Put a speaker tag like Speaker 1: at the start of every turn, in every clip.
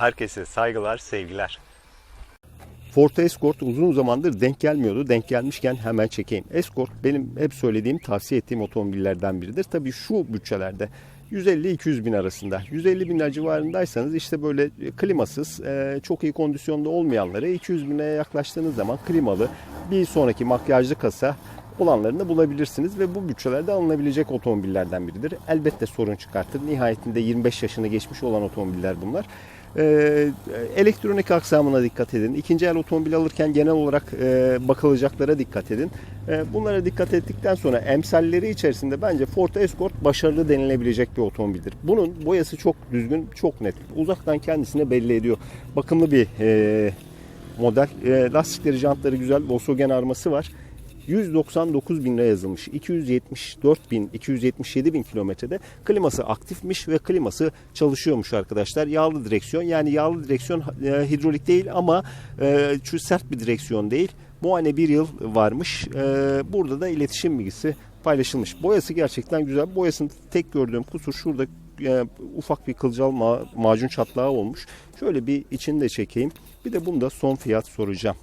Speaker 1: Herkese saygılar, sevgiler.
Speaker 2: Ford Escort uzun zamandır denk gelmiyordu. Denk gelmişken hemen çekeyim. Escort benim hep söylediğim, tavsiye ettiğim otomobillerden biridir. Tabii şu bütçelerde 150-200 bin arasında. 150 bin civarındaysanız işte böyle klimasız, e, çok iyi kondisyonda olmayanları 200 bine yaklaştığınız zaman klimalı bir sonraki makyajlı kasa olanlarını bulabilirsiniz ve bu bütçelerde alınabilecek otomobillerden biridir. Elbette sorun çıkartır. Nihayetinde 25 yaşını geçmiş olan otomobiller bunlar. Ee, elektronik aksamına dikkat edin. İkinci el otomobil alırken genel olarak e, bakılacaklara dikkat edin. E, bunlara dikkat ettikten sonra emsalleri içerisinde bence Ford Escort başarılı denilebilecek bir otomobildir. Bunun boyası çok düzgün, çok net. Uzaktan kendisine belli ediyor. Bakımlı bir e, model. E, lastikleri, jantları güzel. Volkswagen arması var. 199 bin lira yazılmış. 274 bin, 277 bin kilometrede kliması aktifmiş ve kliması çalışıyormuş arkadaşlar. Yağlı direksiyon yani yağlı direksiyon e, hidrolik değil ama e, sert bir direksiyon değil. Muayene bir yıl varmış. E, burada da iletişim bilgisi paylaşılmış. Boyası gerçekten güzel. Boyasının tek gördüğüm kusur şurada e, ufak bir kılcal ma- macun çatlağı olmuş. Şöyle bir içini de çekeyim. Bir de bunda son fiyat soracağım.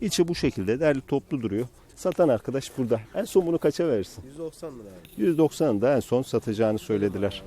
Speaker 2: İçi bu şekilde derli toplu duruyor. Satan arkadaş burada. En son bunu kaça verirsin?
Speaker 3: 190 lira abi.
Speaker 2: 190'ı da en son satacağını söylediler.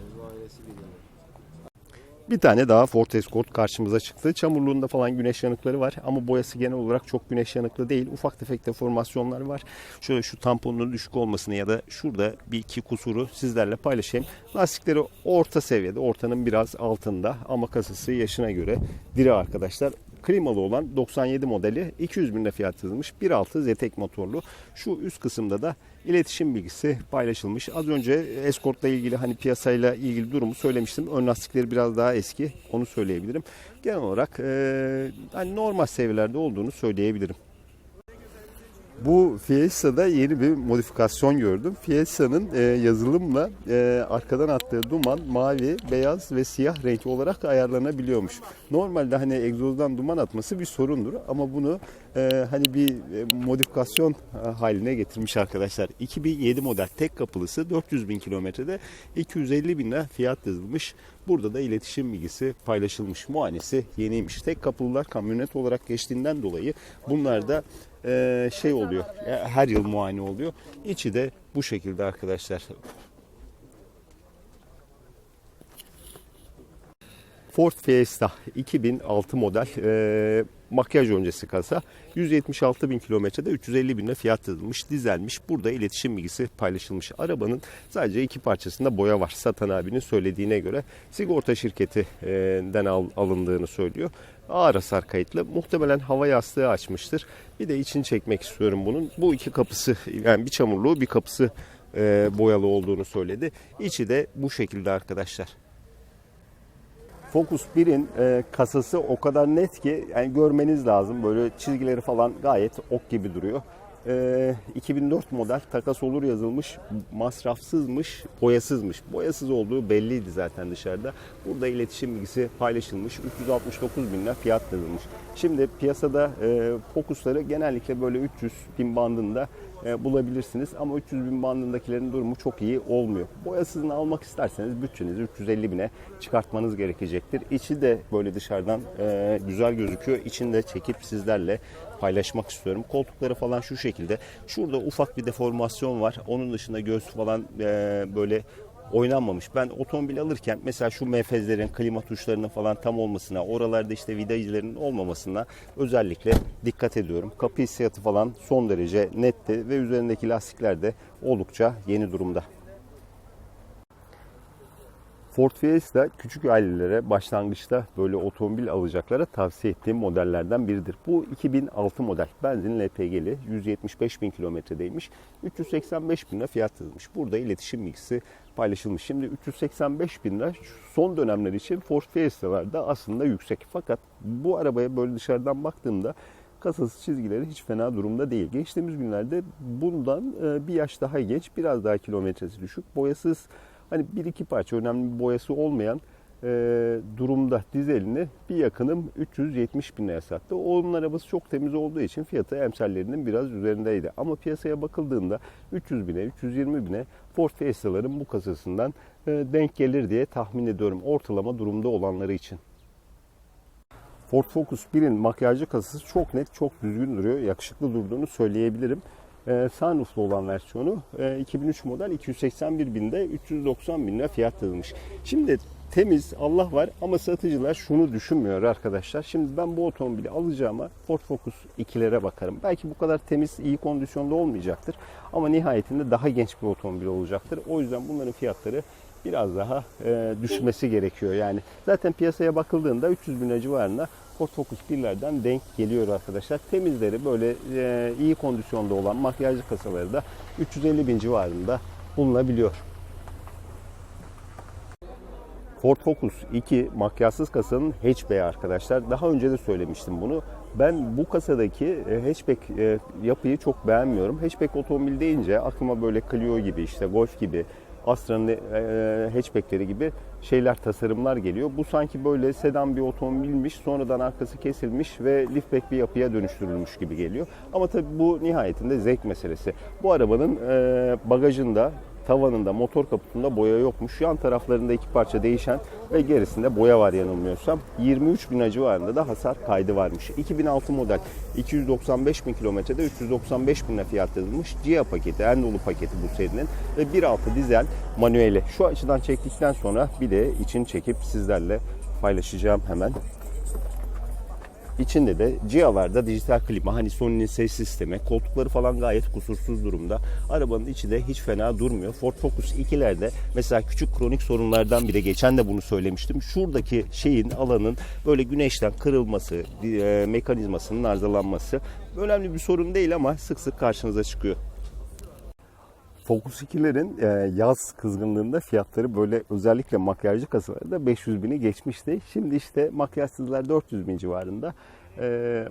Speaker 3: Bir
Speaker 2: tane daha Ford Escort karşımıza çıktı. Çamurluğunda falan güneş yanıkları var ama boyası genel olarak çok güneş yanıklı değil. Ufak tefek deformasyonlar var. Şöyle şu tamponun düşük olmasını ya da şurada bir iki kusuru sizlerle paylaşayım. Lastikleri orta seviyede, ortanın biraz altında ama kasası yaşına göre diri arkadaşlar. Klimalı olan 97 modeli 200 bin lira fiyat yazılmış. 1.6 Zetek motorlu. Şu üst kısımda da iletişim bilgisi paylaşılmış. Az önce Escort'la ilgili hani piyasayla ilgili durumu söylemiştim. Ön lastikleri biraz daha eski. Onu söyleyebilirim. Genel olarak e, hani normal seviyelerde olduğunu söyleyebilirim. Bu Fiesta'da yeni bir modifikasyon gördüm. Fiesta'nın e, yazılımla e, arkadan attığı duman mavi, beyaz ve siyah renk olarak ayarlanabiliyormuş. Normalde hani egzozdan duman atması bir sorundur ama bunu e, hani bir e, modifikasyon e, haline getirmiş arkadaşlar. 2007 model tek kapılısı 400 bin kilometrede 250 bin lira fiyat yazılmış. Burada da iletişim bilgisi paylaşılmış. Muayenesi yeniymiş. Tek kapılılar kamyonet olarak geçtiğinden dolayı bunlar da e, şey oluyor. e, Her yıl muayene oluyor. İçi de bu şekilde arkadaşlar. Ford Fiesta 2006 model e, makyaj öncesi kasa 176 bin kilometrede 350 bin lira fiyat yazılmış dizelmiş burada iletişim bilgisi paylaşılmış arabanın sadece iki parçasında boya var satan abinin söylediğine göre sigorta şirketinden al- alındığını söylüyor ağır hasar kayıtlı. Muhtemelen hava yastığı açmıştır. Bir de içini çekmek istiyorum bunun. Bu iki kapısı yani bir çamurluğu bir kapısı e, boyalı olduğunu söyledi. İçi de bu şekilde arkadaşlar. Focus 1'in e, kasası o kadar net ki yani görmeniz lazım. Böyle çizgileri falan gayet ok gibi duruyor. E, 2004 model takas olur yazılmış. Masrafsızmış, boyasızmış. Boyasız olduğu belliydi zaten dışarıda. Burada iletişim bilgisi paylaşılmış. 369 bin lira fiyat yazılmış. Şimdi piyasada e, Focus'ları genellikle böyle 300 bin bandında bulabilirsiniz. Ama 300 bin bandındakilerin durumu çok iyi olmuyor. Boyasızını almak isterseniz bütçenizi 350 bine çıkartmanız gerekecektir. İçi de böyle dışarıdan e, güzel gözüküyor. İçini de çekip sizlerle paylaşmak istiyorum. Koltukları falan şu şekilde. Şurada ufak bir deformasyon var. Onun dışında göğüs falan e, böyle oynanmamış. Ben otomobil alırken mesela şu menfezlerin, klima tuşlarının falan tam olmasına, oralarda işte vida izlerinin olmamasına özellikle dikkat ediyorum. Kapı hissiyatı falan son derece netti ve üzerindeki lastikler de oldukça yeni durumda. Ford Fiesta küçük ailelere başlangıçta böyle otomobil alacaklara tavsiye ettiğim modellerden biridir. Bu 2006 model. Benzin LPG'li 175 bin kilometredeymiş. 385 bin lira fiyat yazılmış. Burada iletişim bilgisi paylaşılmış. Şimdi 385 bin lira son dönemler için Ford Fiesta'larda aslında yüksek. Fakat bu arabaya böyle dışarıdan baktığımda kasası çizgileri hiç fena durumda değil. Geçtiğimiz günlerde bundan e, bir yaş daha genç, biraz daha kilometresi düşük, boyasız hani bir iki parça önemli bir boyası olmayan e, durumda dizelini bir yakınım 370 bin liraya sattı. Onun arabası çok temiz olduğu için fiyatı emsallerinin biraz üzerindeydi. Ama piyasaya bakıldığında 300 bine, 320 bine Ford Fiesta'ların bu kasasından e, denk gelir diye tahmin ediyorum ortalama durumda olanları için. Ford Focus 1'in makyajlı kasası çok net, çok düzgün duruyor. Yakışıklı durduğunu söyleyebilirim. Sunrooflu olan versiyonu e, 2003 model 281 binde 390 bin lira fiyat yazılmış. Şimdi temiz Allah var ama satıcılar şunu düşünmüyor arkadaşlar. Şimdi ben bu otomobili alacağıma Ford Focus 2'lere bakarım. Belki bu kadar temiz, iyi kondisyonda olmayacaktır. Ama nihayetinde daha genç bir otomobil olacaktır. O yüzden bunların fiyatları biraz daha e, düşmesi gerekiyor. Yani zaten piyasaya bakıldığında 300 bin civarında Ford Focus 1'lerden denk geliyor arkadaşlar. Temizleri böyle e, iyi kondisyonda olan makyajlı kasaları da 350 bin civarında bulunabiliyor. Ford Focus 2 makyajsız kasanın hatchback'i arkadaşlar. Daha önce de söylemiştim bunu. Ben bu kasadaki e, hatchback e, yapıyı çok beğenmiyorum. Hatchback otomobil deyince aklıma böyle Clio gibi işte Golf gibi Astra'nın e, hatchbackleri gibi şeyler, tasarımlar geliyor. Bu sanki böyle sedan bir otomobilmiş, sonradan arkası kesilmiş ve liftback bir yapıya dönüştürülmüş gibi geliyor. Ama tabii bu nihayetinde zevk meselesi. Bu arabanın e, bagajında tavanında, motor kaputunda boya yokmuş. Yan taraflarında iki parça değişen ve gerisinde boya var yanılmıyorsam. 23 bin civarında da hasar kaydı varmış. 2006 model 295 bin kilometrede 395 bin fiyat yazılmış. Gia paketi, en dolu paketi bu serinin ve 1.6 dizel manueli. Şu açıdan çektikten sonra bir de için çekip sizlerle paylaşacağım hemen. İçinde de Gia'larda dijital klima, hani Sony'nin ses sistemi, koltukları falan gayet kusursuz durumda. Arabanın içi de hiç fena durmuyor. Ford Focus 2'lerde mesela küçük kronik sorunlardan biri, geçen de bunu söylemiştim. Şuradaki şeyin, alanın böyle güneşten kırılması, e, mekanizmasının arızalanması önemli bir sorun değil ama sık sık karşınıza çıkıyor. Focus 2'lerin e, yaz kızgınlığında fiyatları böyle özellikle makyajlı kasalarda 500 bini geçmişti. Şimdi işte makyajsızlar 400 bin civarında. E,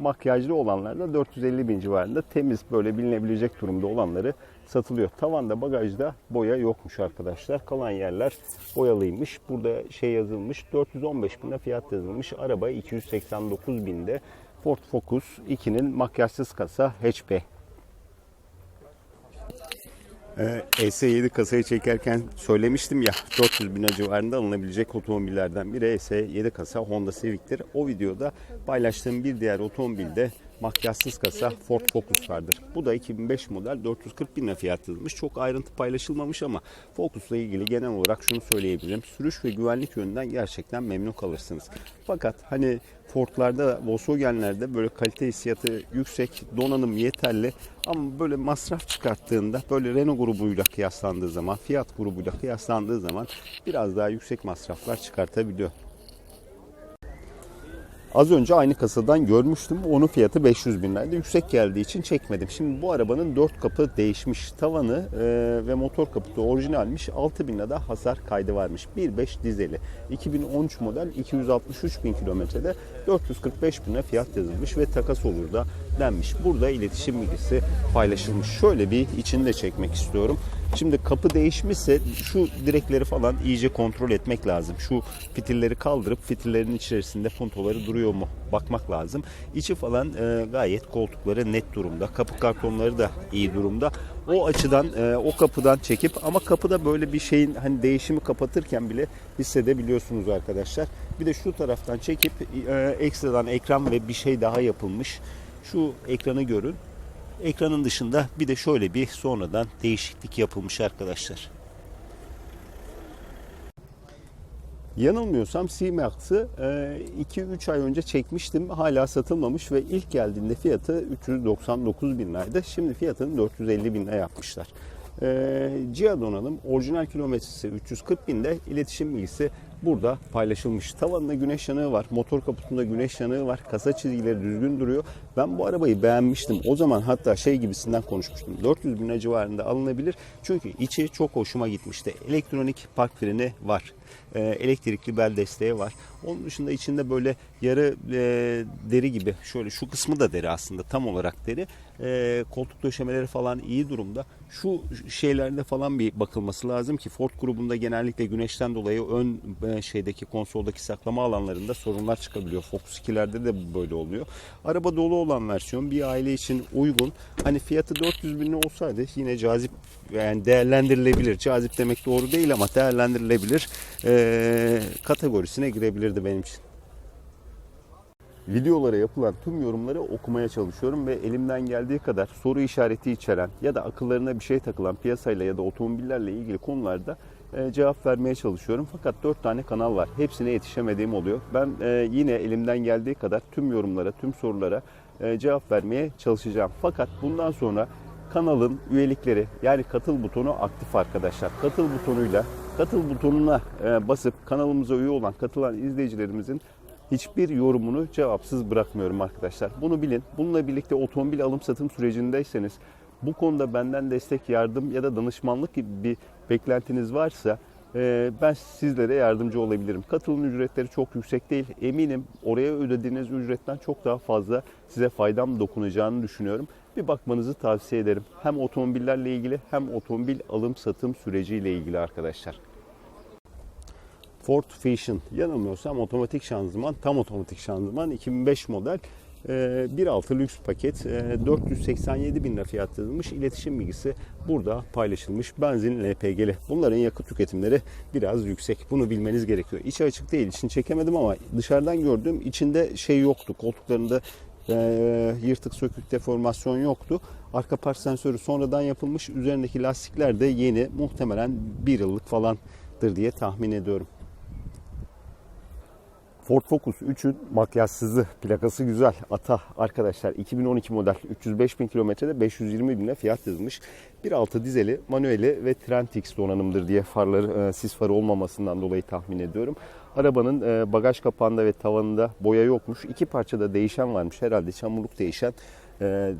Speaker 2: makyajlı olanlar da 450 bin civarında temiz böyle bilinebilecek durumda olanları satılıyor. Tavanda bagajda boya yokmuş arkadaşlar. Kalan yerler boyalıymış. Burada şey yazılmış 415 bine fiyat yazılmış. Araba 289 binde Ford Focus 2'nin makyajsız kasa hatchback. Ee, ES7 kasayı çekerken söylemiştim ya 400 bin civarında alınabilecek otomobillerden biri ES7 kasa Honda Civic'tir. O videoda paylaştığım bir diğer otomobilde makyajsız kasa Ford Focus vardır. Bu da 2005 model 440 bin fiyat yazılmış. Çok ayrıntı paylaşılmamış ama Focus'la ilgili genel olarak şunu söyleyebilirim. Sürüş ve güvenlik yönünden gerçekten memnun kalırsınız. Fakat hani Ford'larda, Volkswagen'lerde böyle kalite hissiyatı yüksek, donanım yeterli ama böyle masraf çıkarttığında böyle Renault grubuyla kıyaslandığı zaman, Fiat grubuyla kıyaslandığı zaman biraz daha yüksek masraflar çıkartabiliyor. Az önce aynı kasadan görmüştüm. Onun fiyatı 500 bin liraydı. Yüksek geldiği için çekmedim. Şimdi bu arabanın 4 kapı değişmiş. Tavanı e, ve motor kaputu orijinalmiş. 6 bin lirada hasar kaydı varmış. 1.5 dizeli. 2013 model 263 bin kilometrede 445 bine fiyat yazılmış ve takas olur da denmiş. Burada iletişim bilgisi paylaşılmış. Şöyle bir içini de çekmek istiyorum. Şimdi kapı değişmişse şu direkleri falan iyice kontrol etmek lazım. Şu fitilleri kaldırıp fitillerin içerisinde puntoları duruyor mu bakmak lazım. İçi falan e, gayet koltukları net durumda. Kapı kartonları da iyi durumda. O açıdan e, o kapıdan çekip ama kapıda böyle bir şeyin hani değişimi kapatırken bile hissedebiliyorsunuz arkadaşlar. Bir de şu taraftan çekip e, ekstradan ekran ve bir şey daha yapılmış. Şu ekranı görün. Ekranın dışında bir de şöyle bir sonradan değişiklik yapılmış arkadaşlar. Yanılmıyorsam C-Max'ı 2-3 ay önce çekmiştim. Hala satılmamış ve ilk geldiğinde fiyatı 399 bin liraydı. Şimdi fiyatını 450 bin yapmışlar. E, Gia donanım orijinal kilometresi 340 binde iletişim bilgisi burada paylaşılmış. Tavanında güneş yanığı var, motor kaputunda güneş yanığı var, kasa çizgileri düzgün duruyor. Ben bu arabayı beğenmiştim. O zaman hatta şey gibisinden konuşmuştum. 400 bin civarında alınabilir. Çünkü içi çok hoşuma gitmişti. Elektronik park freni var. Ee, elektrikli bel desteği var. Onun dışında içinde böyle yarı e, deri gibi şöyle şu kısmı da deri aslında tam olarak deri. Ee, koltuk döşemeleri falan iyi durumda. Şu şeylerde falan bir bakılması lazım ki Ford grubunda genellikle güneşten dolayı ön e, şeydeki konsoldaki saklama alanlarında sorunlar çıkabiliyor. Focus 2'lerde de böyle oluyor. Araba dolu olan versiyon bir aile için uygun. Hani fiyatı 400 bin olsaydı yine cazip yani değerlendirilebilir. Cazip demek doğru değil ama değerlendirilebilir. Ee, kategorisine girebilirdi benim için. videolara yapılan tüm yorumları okumaya çalışıyorum ve elimden geldiği kadar soru işareti içeren ya da akıllarına bir şey takılan piyasayla ya da otomobillerle ilgili konularda e, cevap vermeye çalışıyorum. Fakat 4 tane kanal var. Hepsine yetişemediğim oluyor. Ben e, yine elimden geldiği kadar tüm yorumlara, tüm sorulara e, cevap vermeye çalışacağım. Fakat bundan sonra kanalın üyelikleri yani katıl butonu aktif arkadaşlar. Katıl butonuyla katıl butonuna e, basıp kanalımıza üye olan katılan izleyicilerimizin hiçbir yorumunu cevapsız bırakmıyorum arkadaşlar. Bunu bilin. Bununla birlikte otomobil alım satım sürecindeyseniz bu konuda benden destek, yardım ya da danışmanlık gibi bir beklentiniz varsa e, ben sizlere yardımcı olabilirim. Katılım ücretleri çok yüksek değil. Eminim oraya ödediğiniz ücretten çok daha fazla size faydam dokunacağını düşünüyorum. Bir bakmanızı tavsiye ederim. Hem otomobillerle ilgili hem otomobil alım satım süreciyle ilgili arkadaşlar. Ford Fusion yanılmıyorsam otomatik şanzıman, tam otomatik şanzıman 2005 model e, 1.6 lüks paket e, 487 bin lira fiyat yazılmış. İletişim bilgisi burada paylaşılmış. Benzin LPG'li. Bunların yakıt tüketimleri biraz yüksek. Bunu bilmeniz gerekiyor. İçi açık değil. İçini çekemedim ama dışarıdan gördüğüm içinde şey yoktu. Koltuklarında e, yırtık sökük deformasyon yoktu. Arka park sensörü sonradan yapılmış. Üzerindeki lastikler de yeni. Muhtemelen bir yıllık falandır diye tahmin ediyorum. Ford Focus 3'ün makyajsızı, plakası güzel. Ata arkadaşlar 2012 model 305 bin kilometrede 520 bine fiyat yazılmış. 1.6 dizeli, manueli ve Trentix donanımdır diye farları, e, sis farı olmamasından dolayı tahmin ediyorum. Arabanın e, bagaj kapağında ve tavanında boya yokmuş. İki parçada değişen varmış. Herhalde çamurluk değişen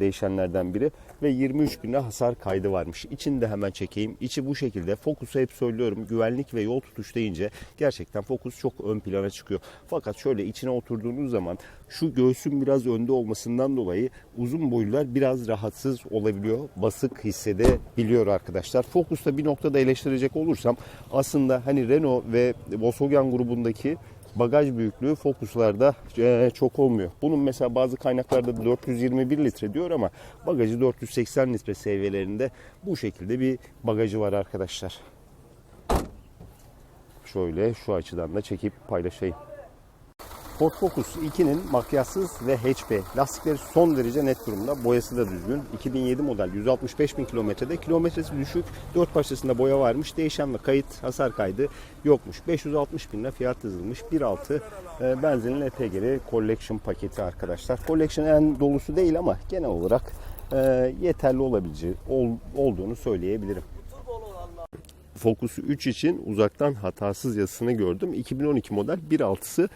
Speaker 2: değişenlerden biri ve 23 bin lira hasar kaydı varmış. İçini de hemen çekeyim. İçi bu şekilde. Focus'u hep söylüyorum. Güvenlik ve yol tutuş deyince gerçekten Focus çok ön plana çıkıyor. Fakat şöyle içine oturduğunuz zaman şu göğsün biraz önde olmasından dolayı uzun boylular biraz rahatsız olabiliyor. Basık hissedebiliyor arkadaşlar. Focus'ta bir noktada eleştirecek olursam aslında hani Renault ve Volkswagen grubundaki bagaj büyüklüğü Focus'larda e, çok olmuyor. Bunun mesela bazı kaynaklarda da 421 litre diyor ama bagajı 480 litre seviyelerinde bu şekilde bir bagajı var arkadaşlar. Şöyle şu açıdan da çekip paylaşayım. Ford Focus 2'nin makyajsız ve HP. Lastikleri son derece net durumda. Boyası da düzgün. 2007 model 165 bin kilometrede. Kilometresi düşük. 4 parçasında boya varmış. Değişen ve kayıt hasar kaydı yokmuş. 560 bin lira fiyat yazılmış. 1.6 e, benzinli LPG'li Collection paketi arkadaşlar. Collection en dolusu değil ama genel olarak e, yeterli olabileceği ol, olduğunu söyleyebilirim. Focus 3 için uzaktan hatasız yazısını gördüm. 2012 model 1.6'sı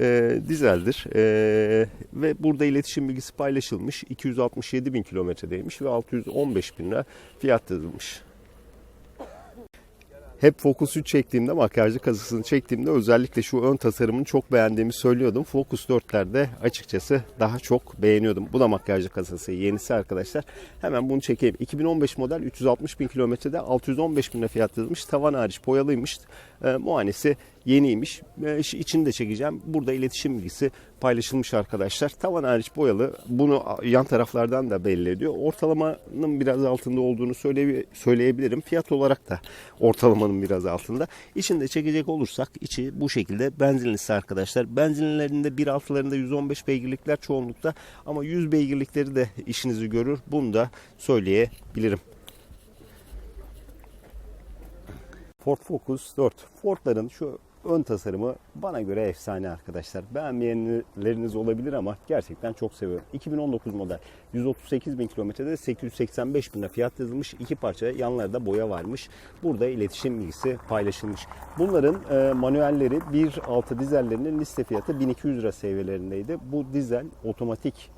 Speaker 2: e, dizeldir. E, ve burada iletişim bilgisi paylaşılmış. 267 bin kilometredeymiş ve 615 bin lira fiyat yazılmış. Hep Focus 3 çektiğimde, makyajlı kazısını çektiğimde özellikle şu ön tasarımını çok beğendiğimi söylüyordum. Focus 4'lerde açıkçası daha çok beğeniyordum. Bu da makyajlı kasası, yenisi arkadaşlar. Hemen bunu çekeyim. 2015 model 360 bin kilometrede 615 bin fiyat yazılmış. Tavan hariç boyalıymış. E, muayenesi yeniymiş. E, içini de çekeceğim. Burada iletişim bilgisi paylaşılmış arkadaşlar. Tavan hariç boyalı. Bunu yan taraflardan da belli ediyor. Ortalamanın biraz altında olduğunu söyle, söyleyebilirim. Fiyat olarak da ortalamanın biraz altında. İçini de çekecek olursak içi bu şekilde benzinlisi arkadaşlar. Benzinlerinde 1.6'larında 115 beygirlikler çoğunlukta ama 100 beygirlikleri de işinizi görür. Bunu da söyleyebilirim. Ford Focus 4. Ford'ların şu ön tasarımı bana göre efsane arkadaşlar. Beğenmeyenleriniz olabilir ama gerçekten çok seviyorum. 2019 model 138 bin kilometrede 885 bin lira fiyat yazılmış. iki parça yanlarda boya varmış. Burada iletişim bilgisi paylaşılmış. Bunların e, manuelleri 1.6 dizellerinin liste fiyatı 1200 lira seviyelerindeydi. Bu dizel otomatik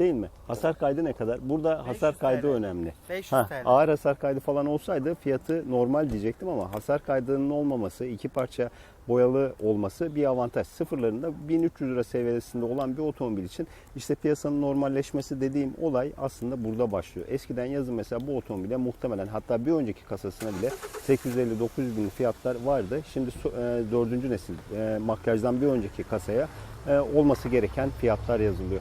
Speaker 2: değil mi? Hasar kaydı ne kadar? Burada hasar
Speaker 4: 500
Speaker 2: kaydı
Speaker 4: TL.
Speaker 2: önemli.
Speaker 4: 500
Speaker 2: Ha,
Speaker 4: TL.
Speaker 2: ağır hasar kaydı falan olsaydı fiyatı normal diyecektim ama hasar kaydının olmaması, iki parça boyalı olması bir avantaj. Sıfırlarında 1300 lira seviyesinde olan bir otomobil için işte piyasanın normalleşmesi dediğim olay aslında burada başlıyor. Eskiden yazın mesela bu otomobile muhtemelen hatta bir önceki kasasına bile 850-900 bin fiyatlar vardı. Şimdi e, dördüncü nesil e, makyajdan bir önceki kasaya e, olması gereken fiyatlar yazılıyor.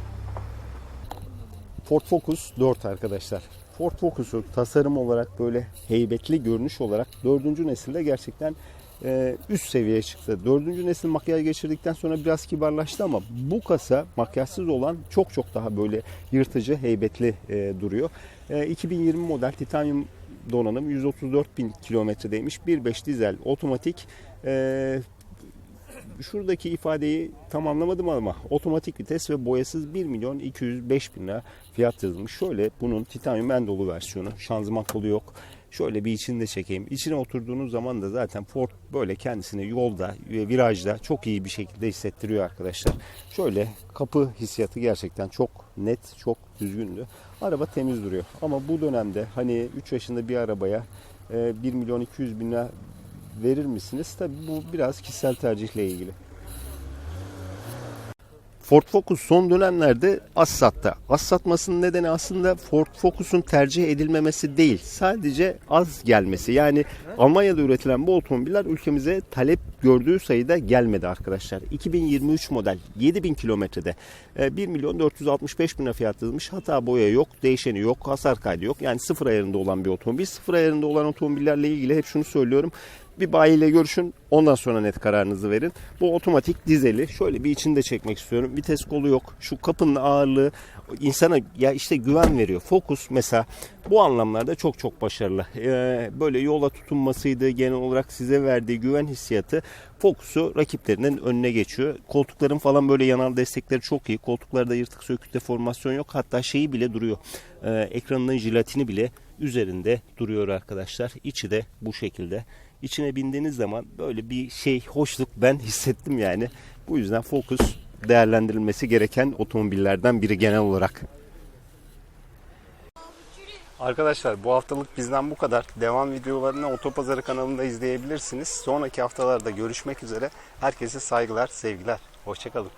Speaker 2: Ford Focus 4 arkadaşlar. Ford Focus'u tasarım olarak böyle heybetli görünüş olarak dördüncü nesilde gerçekten e, üst seviyeye çıktı. Dördüncü nesil makyaj geçirdikten sonra biraz kibarlaştı ama bu kasa makyajsız olan çok çok daha böyle yırtıcı, heybetli e, duruyor. E, 2020 model titanyum donanım 134 bin kilometredeymiş. 1.5 dizel otomatik. E, şuradaki ifadeyi tam anlamadım ama otomatik vites ve boyasız 1 milyon 205 bin lira fiyat yazılmış. Şöyle bunun titanyum en dolu versiyonu. Şanzıman kolu yok. Şöyle bir içini de çekeyim. İçine oturduğunuz zaman da zaten Ford böyle kendisini yolda ve virajda çok iyi bir şekilde hissettiriyor arkadaşlar. Şöyle kapı hissiyatı gerçekten çok net, çok düzgündü. Araba temiz duruyor. Ama bu dönemde hani 3 yaşında bir arabaya e, 1 milyon 200 bin lira verir misiniz? Tabii bu biraz kişisel tercihle ilgili. Ford Focus son dönemlerde az sattı. Az satmasının nedeni aslında Ford Focus'un tercih edilmemesi değil. Sadece az gelmesi. Yani Almanya'da üretilen bu otomobiller ülkemize talep gördüğü sayıda gelmedi arkadaşlar. 2023 model 7000 kilometrede e, 1 milyon 465 bin lira fiyat yazılmış. Hata boya yok, değişeni yok, hasar kaydı yok. Yani sıfır ayarında olan bir otomobil. Sıfır ayarında olan otomobillerle ilgili hep şunu söylüyorum. Bir bayiyle görüşün ondan sonra net kararınızı verin. Bu otomatik dizeli. Şöyle bir içinde çekmek istiyorum. Vites kolu yok. Şu kapının ağırlığı insana ya işte güven veriyor. Focus mesela bu anlamlarda çok çok başarılı. Ee, böyle yola tutunmasıydı genel olarak size verdiği güven hissiyatı Focus'u rakiplerinin önüne geçiyor. Koltukların falan böyle yanal destekleri çok iyi. Koltuklarda yırtık sökük deformasyon yok. Hatta şeyi bile duruyor. Ee, ekranının jilatini bile üzerinde duruyor arkadaşlar. İçi de bu şekilde. İçine bindiğiniz zaman böyle bir şey hoşluk ben hissettim yani. Bu yüzden Focus değerlendirilmesi gereken otomobillerden biri genel olarak. Arkadaşlar bu haftalık bizden bu kadar. Devam videolarını Otopazarı kanalında izleyebilirsiniz. Sonraki haftalarda görüşmek üzere. Herkese saygılar, sevgiler. Hoşçakalın.